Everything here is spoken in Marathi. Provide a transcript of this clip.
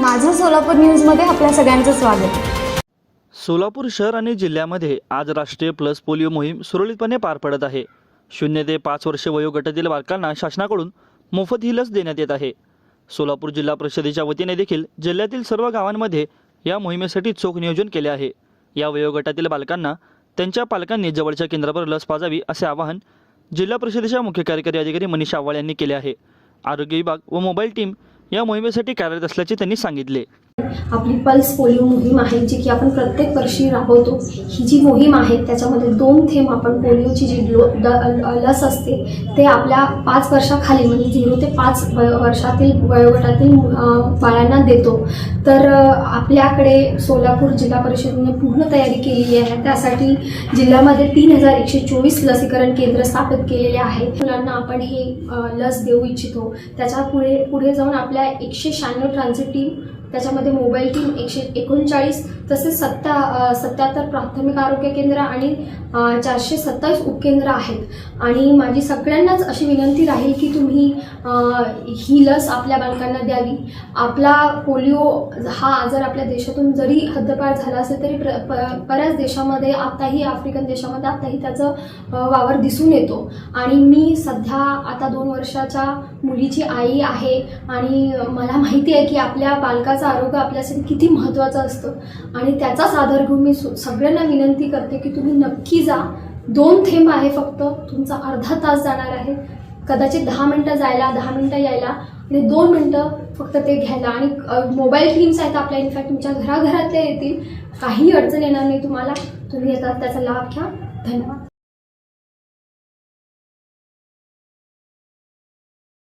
माझं सोलापूर न्यूजमध्ये आपल्या सगळ्यांचं स्वागत. सोलापूर शहर आणि जिल्ह्यामध्ये आज राष्ट्रीय प्लस पोलिओ मोहीम सुरळीतपणे पार पडत आहे. शून्य ते पाच वर्ष वयोगटातील बालकांना शासनाकडून मोफत ही लस देण्यात येत आहे. सोलापूर जिल्हा परिषदेच्या वतीने देखील जिल्ह्यातील सर्व गावांमध्ये या मोहिमेसाठी चोख नियोजन केले आहे. या वयोगटातील बालकांना त्यांच्या पालकांनी जवळच्या केंद्रावर लस पाजावी असे आवाहन जिल्हा परिषदेच्या मुख्य कार्यकारी अधिकारी मनीष आव्हाड यांनी केले आहे. आरोग्य विभाग व मोबाईल टीम या मोहिमेसाठी कार्यरत असल्याचे त्यांनी सांगितले. आपली पल्स पोलिओ मोहीम आहे जी की आपण प्रत्येक वर्षी राबवतो. ही जी मोहीम आहे त्याच्यामध्ये दोन थेंब आपण पोलिओची जी लो द लस असते ते आपल्या पाच वर्षाखाली म्हणजे झिरो ते पाच वर्षातील वयोगटातील बाळांना देतो. तर आपल्याकडे सोलापूर जिल्हा परिषदेने पूर्ण तयारी केलेली आहे. त्यासाठी जिल्ह्यामध्ये तीन हजार एकशे चोवीस लसीकरण केंद्र स्थापित केलेले आहेत मुलांना आपण हे लस देऊ इच्छितो. त्याच्या पुढे पुढे जाऊन आपल्या एकशे शहाण्णव ट्रान्झिट टीम त्याच्यामध्ये मोबाईल टीम एकशे एकोणचाळीस तसेच सत्ता सत्याहत्तर प्राथमिक आरोग्य केंद्र आणि चारशे सत्तावीस उपकेंद्र आहेत. आणि माझी सगळ्यांनाच अशी विनंती राहील की तुम्ही ही लस आपल्या बालकांना द्यावी. आपला पोलिओ हा आजार आपल्या देशातून जरी हद्दपार झाला असेल तरी प्र बऱ्याच देशामध्ये आताही आफ्रिकन देशामध्ये आताही त्याचं वावर दिसून येतो. आणि मी सध्या आता दोन वर्षाच्या मुलीची आई आहे आणि मला माहिती आहे की आपल्या बालकाचं आरोग्य आपल्यासाठी किती महत्त्वाचं असतं. आणि त्याचाच आधार घेऊन मी सु- सगळ्यांना विनंती करते की तुम्ही नक्की जा. दोन थेंब आहे फक्त. तुमचा अर्धा तास जाणार आहे. कदाचित दहा मिनटं जायला दहा मिनटं यायला आणि दोन मिनटं फक्त ते घ्यायला. आणि मोबाईल टीम्स आहेत आपल्या. इनफॅक्ट तुमच्या घराघरातल्या येतील. काही अडचण येणार नाही तुम्हाला. तुम्ही येतात त्याचा लाभ घ्या. धन्यवाद.